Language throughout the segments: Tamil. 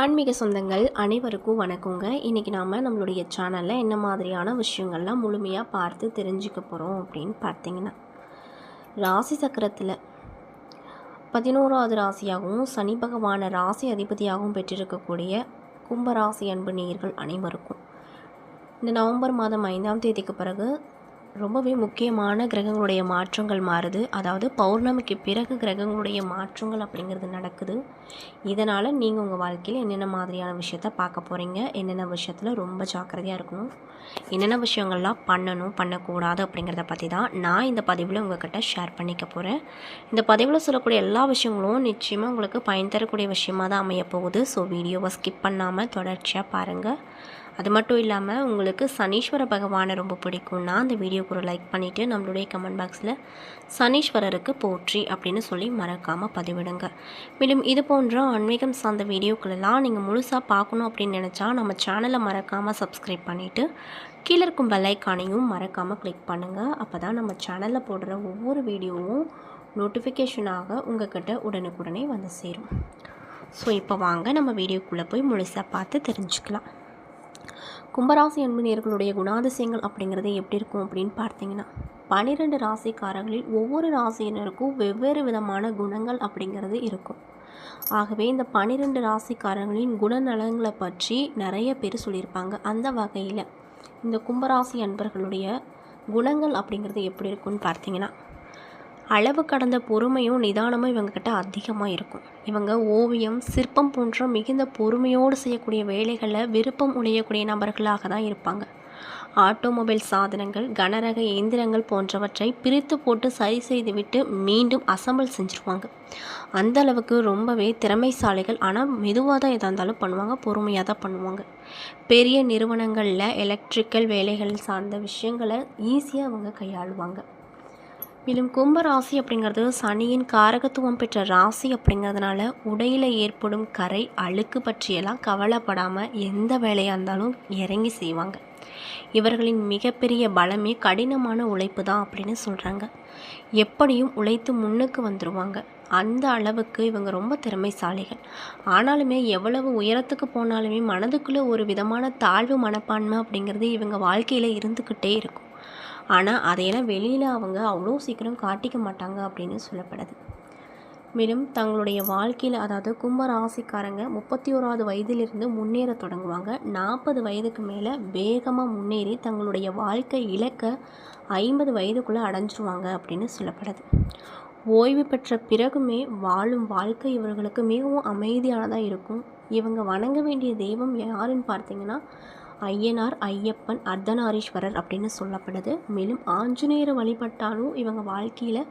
ஆன்மீக சொந்தங்கள் அனைவருக்கும் வணக்கங்க. இன்றைக்கி நாம் நம்மளுடைய சேனலில் என்ன மாதிரியான விஷயங்கள்லாம் முழுமையாக பார்த்து தெரிஞ்சுக்க போகிறோம் அப்படின்னு பார்த்தீங்கன்னா ராசி சக்கரத்தில் பதினோராவது ராசியாகவும் சனி பகவான ராசி அதிபதியாகவும் பெற்றிருக்கக்கூடிய கும்பராசி அன்பு நேயர்கள் அனைவருக்கும் இந்த நவம்பர் மாதம் ஐந்தாம் தேதிக்கு பிறகு ரொம்பவே முக்கியமான கிரகங்களுடைய மாற்றங்கள் மாறுது. அதாவது பௌர்ணமிக்கு பிறகு கிரகங்களுடைய மாற்றங்கள் அப்படிங்கிறது நடக்குது. இதனால் நீங்கள் உங்கள் வாழ்க்கையில் என்னென்ன மாதிரியான விஷயத்த பார்க்க போகிறீங்க என்னென்ன விஷயத்தில் ரொம்ப ஜாக்கிரதையாக இருக்கணும்? என்னென்ன விஷயங்கள்லாம் பண்ணணும் பண்ணக்கூடாது அப்படிங்கிறத பற்றி தான் நான் இந்த பதிவில் உங்கள்கிட்ட ஷேர் பண்ணிக்க போகிறேன் இந்த பதிவில் சொல்லக்கூடிய எல்லா விஷயங்களும் நிச்சயமாக உங்களுக்கு பயன் தரக்கூடிய விஷயமாக தான் அமைய போகுது ஸோ வீடியோவை ஸ்கிப் பண்ணாமல் தொடர்ச்சியாக பாருங்கள் அது மட்டும் இல்லாமல் உங்களுக்கு சனீஸ்வர பகவானை ரொம்ப பிடிக்கும்னா அந்த வீடியோக்கு ஒரு லைக் பண்ணிவிட்டு நம்மளுடைய கமெண்ட் பாக்ஸில் சனீஸ்வரருக்கு போற்றி அப்படின்னு சொல்லி மறக்காமல் பதிவிடுங்க. மேலும் இது போன்ற ஆன்மீகம் சார்ந்த வீடியோக்களெல்லாம் நீங்கள் முழுசாக பார்க்கணும் அப்படின்னு நினச்சா நம்ம சேனலை மறக்காமல் சப்ஸ்கிரைப் பண்ணிவிட்டு கீழே இருக்கும் பெல்லைக்கானையும் மறக்காமல் கிளிக் பண்ணுங்கள் அப்போ தான் நம்ம சேனலில் போடுற ஒவ்வொரு வீடியோவும் நோட்டிஃபிகேஷனாக உங்ககிட்ட உடனுக்குடனே வந்து சேரும். ஸோ இப்போ வாங்க நம்ம வீடியோக்குள்ளே போய் முழுசாக பார்த்து தெரிஞ்சுக்கலாம். கும்பராசி அன்பினியர்களுடைய குணாதிசயங்கள் அப்படிங்கிறது எப்படி இருக்கும் அப்படின்னு பார்த்தீங்கன்னா பனிரெண்டு ராசிக்காரர்களில் ஒவ்வொரு ராசியினருக்கும் வெவ்வேறு விதமான குணங்கள் அப்படிங்கிறது இருக்கும். ஆகவே இந்த பனிரெண்டு ராசிக்காரர்களின் குணநலங்களை பற்றி நிறைய பேர் சொல்லியிருப்பாங்க. அந்த வகையில் இந்த கும்பராசி அன்பர்களுடைய குணங்கள் அப்படிங்கிறது எப்படி இருக்குன்னு பார்த்தீங்கன்னா அளவு கடந்த பொறுமையும் நிதானமும் இவங்கக்கிட்ட அதிகமாக இருக்கும். இவங்க ஓவியம் சிற்பம் போன்ற மிகுந்த பொறுமையோடு செய்யக்கூடிய வேலைகளில் விருப்பம் உடையக்கூடிய நபர்களாக தான் இருப்பாங்க. ஆட்டோமொபைல் சாதனங்கள் கனரக இயந்திரங்கள் போன்றவற்றை பிரித்து போட்டு சரி செய்துவிட்டு மீண்டும் அசம்பிள் செஞ்சுருவாங்க. அந்த அளவுக்கு ரொம்பவே திறமைசாலிகள் ஆனால் மெதுவாக தான் எதாக இருந்தாலும் பண்ணுவாங்க பொறுமையாக தான் பண்ணுவாங்க. பெரிய நிறுவனங்களில் எலக்ட்ரிக்கல் வேலைகள் சார்ந்த விஷயங்களை ஈஸியாக அவங்க கையாளுவாங்க. மேலும் கும்ப ராசி அப்படிங்கிறது சனியின் காரகத்துவம் பெற்ற ராசி அப்படிங்கிறதுனால உடையில் ஏற்படும் கரை அழுக்கு பற்றியெல்லாம் கவலைப்படாமல் எந்த வேலையாக இருந்தாலும் இறங்கி செய்வாங்க. இவர்களின் மிகப்பெரிய பலமே கடினமான உழைப்பு தான் அப்படின்னு சொல்கிறாங்க எப்படியும் உழைத்து முன்னுக்கு வந்துடுவாங்க அந்த அளவுக்கு இவங்க ரொம்ப திறமைசாலிகள். ஆனாலுமே எவ்வளவு உயரத்துக்கு போனாலுமே மனதுக்குள்ளே ஒரு விதமான தாழ்வு மனப்பான்மை அப்படிங்கிறது இவங்க வாழ்க்கையில் இருந்துக்கிட்டே இருக்கும். ஆனால் அதையெல்லாம் வெளியில் அவங்க அவ்வளோ சீக்கிரம் காட்டிக்க மாட்டாங்க அப்படின்னு சொல்லப்படுது. மேலும் தங்களுடைய வாழ்க்கையில் அதாவது கும்ப ராசிக்காரங்க முப்பத்தி ஓராவது வயதிலிருந்து முன்னேற தொடங்குவாங்க. நாற்பது வயதுக்கு மேலே வேகமாக முன்னேறி தங்களுடைய வாழ்க்கை இலக்கை ஐம்பது வயதுக்குள்ளே அடைஞ்சிருவாங்க அப்படின்னு சொல்லப்படுது. ஓய்வு பெற்ற பிறகுமே வாழும் வாழ்க்கை இவர்களுக்கு மிகவும் அமைதியானதாக இருக்கும். இவங்க வணங்க வேண்டிய தெய்வம் யாருன்னு பார்த்தீங்கன்னா ஐயனார் ஐயப்பன் அர்த்தநாரீஸ்வரர் அப்படின்னு சொல்லப்படுது. மேலும் ஆஞ்சநேயரை வழிபட்டாலும் இவங்க வாழ்க்கையில்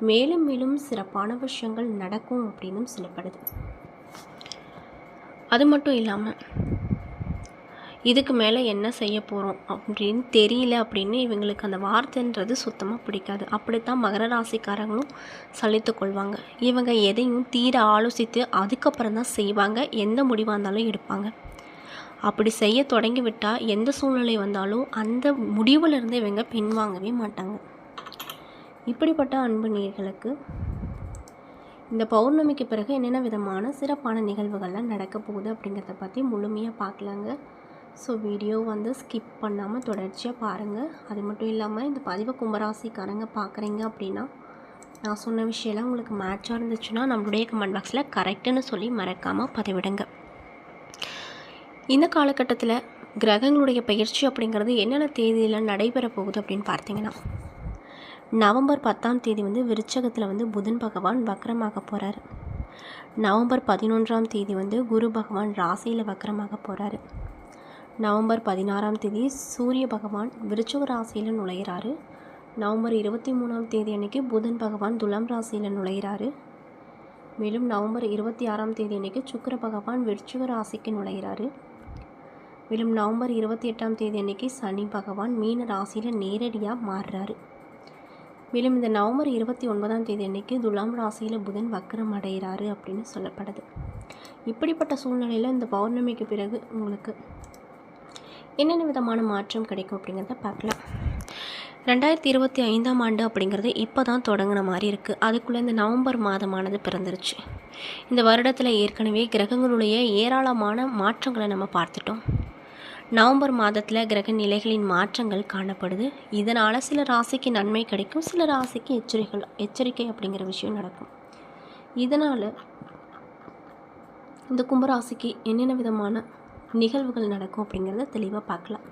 மேலும் மேலும் சிறப்பான விஷயங்கள் நடக்கும் அப்படின்னும் சொல்லப்படுது. அது மட்டும் இல்லாமல் இதுக்கு மேலே என்ன செய்ய போகிறோம் அப்படின்னு தெரியல அப்படின்னு இவங்களுக்கு அந்த வார்த்தைன்றது சுத்தமாக பிடிக்காது. அப்படித்தான் மகர ராசிக்காரங்களும் சலித்து கொள்வாங்க. இவங்க எதையும் தீர ஆலோசித்து அதுக்கப்புறம் தான் செய்வாங்க. எந்த முடிவாக இருந்தாலும் எடுப்பாங்க. அப்படி செய்ய தொடங்கி விட்டால் எந்த சூழ்நிலை வந்தாலும் அந்த முடிவிலிருந்து இவங்க பின்வாங்கவே மாட்டாங்க. இப்படிப்பட்ட அன்பு நீர்களுக்கு இந்த பௌர்ணமிக்கு பிறகு என்னென்ன விதமான சிறப்பான நிகழ்வுகள்லாம் நடக்க போகுது அப்படிங்கிறத பற்றி முழுமையாக பார்க்கலாங்க ஸோ வீடியோ வந்து ஸ்கிப் பண்ணாமல் தொடர்ச்சியாக பாருங்கள் அது மட்டும் இல்லாமல் இந்த பதிவை கும்பராசிக்காரங்க பார்க்குறீங்க அப்படின்னா நான் சொன்ன விஷயம்லாம் உங்களுக்கு மேட்சாக இருந்துச்சுன்னா நம்மளுடைய கமெண்ட் பாக்ஸில் கரெக்டுன்னு சொல்லி மறக்காமல் பதிவிடுங்க. இந்த காலகட்டத்தில் கிரகங்களுடைய பயிற்சி அப்படிங்கிறது என்னென்ன தேதியில் நடைபெற போகுது அப்படின்னு பார்த்தீங்கன்னா நவம்பர் பத்தாம் தேதி வந்து விருச்சகத்தில் வந்து புதன் பகவான் வக்கரமாக போகிறாரு நவம்பர் பதினொன்றாம் தேதி வந்து குரு பகவான் ராசியில் வக்கரமாக போகிறாரு நவம்பர் பதினாறாம் தேதி சூரிய பகவான் விருச்சக ராசியில் நுழையிறாரு. நவம்பர் இருபத்தி மூணாம் தேதி அன்னைக்கு புதன் பகவான் துலாம் ராசியில் நுழையிறாரு. மேலும் நவம்பர் இருபத்தி ஆறாம் தேதி அன்னைக்கு சுக்கர பகவான் விருச்சிக ராசிக்கு நுழைகிறாரு மேலும் நவம்பர் இருபத்தி எட்டாம் தேதி அன்னைக்கு சனி பகவான் மீன ராசியில் நேரடியாக மாறுறாரு. மேலும் இந்த நவம்பர் இருபத்தி ஒன்பதாம் தேதி அன்னைக்கு துலாம் ராசியில் புதன் வக்கரம் அடைகிறாரு அப்படின்னு சொல்லப்படுது. இப்படிப்பட்ட சூழ்நிலையில் இந்த பௌர்ணமிக்கு பிறகு உங்களுக்கு என்னென்ன விதமான மாற்றம் கிடைக்கும் அப்படிங்கிறத பார்க்கலாம். ரெண்டாயிரத்தி இருபத்தி ஐந்தாம் ஆண்டு அப்படிங்கிறது இப்போ தான் தொடங்கின மாதிரி இருக்குது அதுக்குள்ளே இந்த நவம்பர் மாதமானது பிறந்துருச்சு. இந்த வருடத்தில் ஏற்கனவே கிரகங்களுடைய ஏராளமான மாற்றங்களை நம்ம பார்த்துட்டோம். நவம்பர் மாதத்தில் கிரக நிலைகளின் மாற்றங்கள் காணப்படுது. இதனால் சில ராசிக்கு நன்மை கிடைக்கும் சில ராசிக்கு எச்சரிக்கை எச்சரிக்கை அப்படிங்கிற விஷயம் நடக்கும். இதனால் இந்த கும்பராசிக்கு என்னென்ன விதமான நிகழ்வுகள் நடக்கும் அப்படிங்கிறத தெளிவாக பார்க்கலாம்.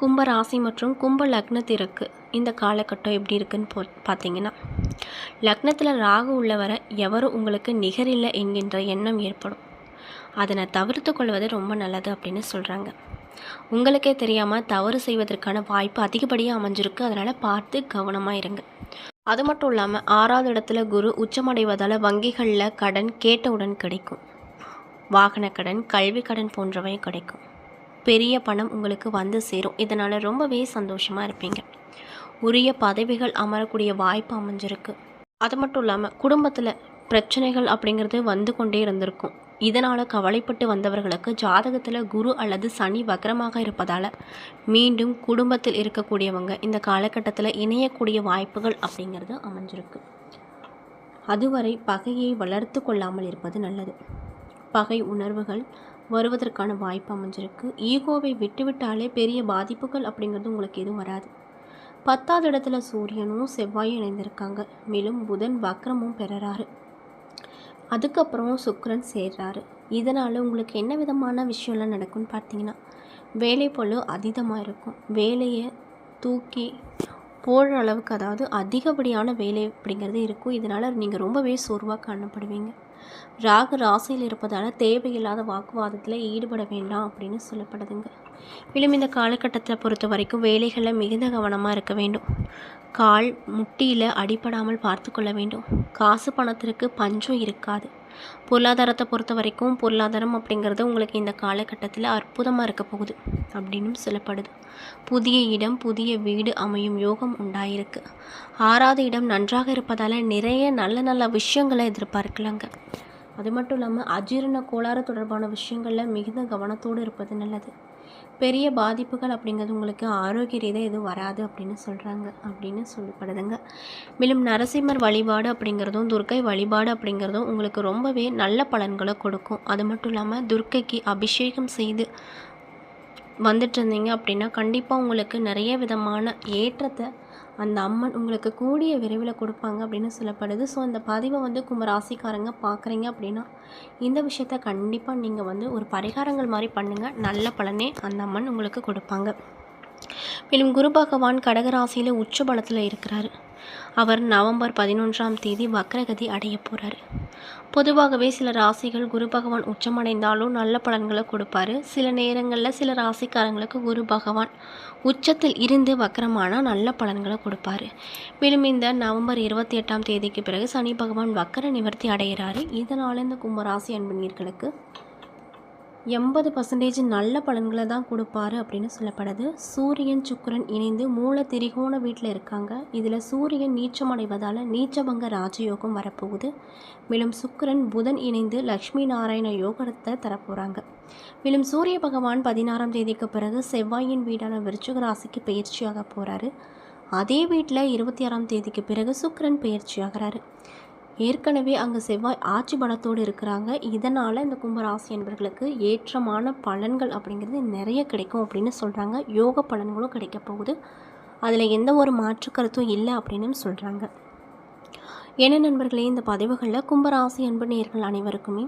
கும்ப ராசி மற்றும் கும்ப லக்னத்திற்கு இந்த காலகட்டம் எப்படி இருக்குன்னு போ பார்த்தீங்கன்னா லக்னத்தில் ராகு உள்ளவரை எவரும் உங்களுக்கு நிகரில்லை என்கின்ற எண்ணம் ஏற்படும். அதனை தவிர்த்து கொள்வது ரொம்ப நல்லது அப்படின்னு சொல்கிறாங்க உங்களுக்கே தெரியாமல் தவறு செய்வதற்கான வாய்ப்பு அதிகப்படியாக அமைஞ்சிருக்கு. அதனால் பார்த்து கவனமாக இருங்க. அது மட்டும் இல்லாமல் ஆறாவது இடத்துல குரு உச்சமடைவதால் வங்கிகளில் கடன் கேட்டவுடன் கிடைக்கும். வாகன கடன் கல்வி கடன் போன்றவை கிடைக்கும். பெரிய பணம் உங்களுக்கு வந்து சேரும். இதனால் ரொம்பவே சந்தோஷமாக இருப்பீங்க. உரிய பதவிகள் அமரக்கூடிய வாய்ப்பு அமைஞ்சிருக்கு. அது மட்டும் இல்லாமல் குடும்பத்தில் பிரச்சனைகள் அப்படிங்கிறது வந்து கொண்டே இருந்திருக்கும். இதனால் கவலைப்பட்டு வந்தவர்களுக்கு ஜாதகத்தில் குரு அல்லது சனி வக்ரமாக இருப்பதால் மீண்டும் குடும்பத்தில் இருக்கக்கூடியவங்க இந்த காலகட்டத்தில் இணையக்கூடிய வாய்ப்புகள் அப்படிங்கிறது அமைஞ்சிருக்கு. அதுவரை பகையை வளர்த்து கொள்ளாமல் இருப்பது நல்லது. பகை உணர்வுகள் வருவதற்கான வாய்ப்பு அமைஞ்சிருக்கு. ஈகோவை விட்டுவிட்டாலே பெரிய பாதிப்புகள் அப்படிங்கிறது உங்களுக்கு எதுவும் வராது. பத்தாவது இடத்துல சூரியனும் செவ்வாயும் இணைந்திருக்காங்க. மேலும் புதன் வக்ரமும் பெறறாரு. அதுக்கப்புறம் சுக்கரன் சேர்றாரு. இதனால் உங்களுக்கு என்ன விதமான விஷயம்லாம் நடக்கும்னு பார்த்தீங்கன்னா வேலை பொழு அதீதமாக இருக்கும். வேலையை தூக்கி போடுற அளவுக்கு அதாவது அதிகப்படியான வேலை அப்படிங்கிறது இருக்கும். இதனால் நீங்கள் ரொம்பவே சோர்வாக காணப்படுவீங்க. ராகு ராசியில் இருப்பதால் தேவையில்லாத வாக்குவாதத்தில் ஈடுபட வேண்டாம் அப்படின்னு சொல்லப்படுதுங்க. மேலும் இந்த காலகட்டத்தில் பொறுத்த வரைக்கும் வேலைகளில் மிகுந்த கவனமாக இருக்க வேண்டும். கால் முட்டியில் அடிபடாமல் பார்த்து கொள்ள வேண்டும். காசு பணத்திற்கு பஞ்சம் இருக்காது. பொருளாதாரத்தை பொறுத்த வரைக்கும் பொருளாதாரம் அப்படிங்கிறது உங்களுக்கு இந்த காலகட்டத்தில் அற்புதமாக இருக்க போகுது அப்படின்னு சொல்லப்படுது. புதிய இடம் புதிய வீடு அமையும் யோகம் உண்டாயிருக்கு. ஆறாவது இடம் நன்றாக இருப்பதால் நிறைய நல்ல நல்ல விஷயங்களை எதிர்பார்க்கலாங்க. அது மட்டும் இல்லாமல் அஜீரண கோளாறு தொடர்பான விஷயங்களில் மிகுந்த கவனத்தோடு இருப்பது நல்லது. பெரிய பாதிப்புகள் அப்படிங்கிறது உங்களுக்கு ஆரோக்கிய ரீதியாக எதுவும் வராது அப்படின்னு சொல்கிறாங்க அப்படின்னு சொல்லப்படுதுங்க. மேலும் நரசிம்மர் வழிபாடு அப்படிங்கிறதும் துர்க்கை வழிபாடு அப்படிங்கிறதும் உங்களுக்கு ரொம்பவே நல்ல பலன்களை கொடுக்கும். அது மட்டும் இல்லாமல் துர்க்கைக்கு அபிஷேகம் செய்து வந்துட்டு இருந்தீங்க அப்படின்னா கண்டிப்பாக உங்களுக்கு நிறைய விதமான ஏற்றத்தை அந்த அம்மன் உங்களுக்கு கூடிய விரைவில் கொடுப்பாங்க அப்படின்னு சொல்லப்படுது. ஸோ அந்த பதிவை வந்து கும்பராசிக்காரங்க பார்க்குறீங்க அப்படின்னா இந்த விஷயத்த கண்டிப்பாக நீங்கள் வந்து ஒரு பரிகாரங்கள் மாதிரி பண்ணுங்கள் நல்ல பலனே அந்த அம்மன் உங்களுக்கு கொடுப்பாங்க. மேலும் குரு பகவான் கடகராசியில் உச்ச பலத்தில் இருக்கிறாரு. அவர் நவம்பர் பதினொன்றாம் தேதி வக்ரகதி அடைய போகிறாரு பொதுவாகவே சில ராசிகள் குரு பகவான் உச்சமடைந்தாலும் நல்ல பலன்களை கொடுப்பாரு. சில நேரங்களில் சில ராசிக்காரங்களுக்கு குரு பகவான் உச்சத்தில் இருந்து வக்கரமானால் நல்ல பலன்களை கொடுப்பாரு. மேலும் இந்த நவம்பர் இருபத்தி எட்டாம் தேதிக்கு பிறகு சனி பகவான் வக்கர நிவர்த்தி அடைகிறாரு. இதனால் இந்த கும்பராசி அன்பினர்களுக்கு எண்பது பர்சன்டேஜ் நல்ல பலன்களை தான் கொடுப்பாரு அப்படின்னு சொல்லப்படுது. சூரியன் சுக்கரன் இணைந்து மூல திரிகோண வீட்டில் இருக்காங்க. இதில் சூரியன் நீச்சமடைவதால் நீச்சபங்க ராஜயோகம் வரப்போகுது. மேலும் சுக்கரன் புதன் இணைந்து லக்ஷ்மி நாராயண யோகத்தை தரப்போகிறாங்க மேலும் சூரிய பகவான் பதினாறாம் தேதிக்கு பிறகு செவ்வாயின் வீடான விருச்சிக ராசிக்கு பயிற்சியாக போகிறாரு அதே வீட்டில் இருபத்தி ஆறாம் தேதிக்கு பிறகு சுக்கிரன் பயிற்சியாகிறாரு ஏற்கனவே அங்கே செவ்வாய் ஆட்சி பலத்தோடு இருக்கிறாங்க. இதனால் இந்த கும்பராசி என்பர்களுக்கு ஏற்றமான பலன்கள் அப்படிங்கிறது நிறைய கிடைக்கும் அப்படின்னு சொல்கிறாங்க யோக பலன்களும் கிடைக்க போகுது. அதில் எந்த ஒரு மாற்று கருத்தும் இல்லை அப்படின்னு சொல்கிறாங்க என்ன நண்பர்களே இந்த பதிவுகளில் கும்பராசி அன்பு நேர்கள் அனைவருக்குமே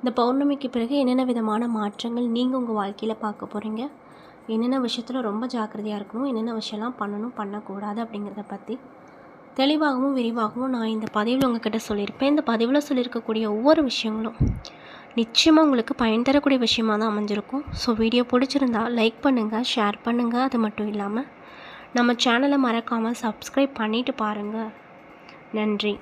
இந்த பௌர்ணமிக்கு பிறகு என்னென்ன விதமான மாற்றங்கள் நீங்கள் உங்கள் வாழ்க்கையில் பார்க்க போகிறீங்க என்னென்ன விஷயத்தில் ரொம்ப ஜாக்கிரதையாக இருக்கணும்? என்னென்ன விஷயம்லாம் பண்ணணும் பண்ணக்கூடாது அப்படிங்கிறத பற்றி தெளிவாகவும் விரிவாகவும் நான் இந்த பதிவில் உங்ககிட்ட சொல்லியிருப்பேன். இந்த பதிவில் சொல்லியிருக்கக்கூடிய ஒவ்வொரு விஷயங்களும் நிச்சயமாக உங்களுக்கு பயன் தரக்கூடிய விஷயமாக தான் அமைஞ்சிருக்கும். ஸோ வீடியோ பிடிச்சிருந்தா லைக் பண்ணுங்கள் ஷேர் பண்ணுங்கள் அது மட்டும் இல்லாமல் நம்ம சேனலை மறக்காமல் சப்ஸ்கிரைப் பண்ணிவிட்டு பாருங்கள் நன்றி.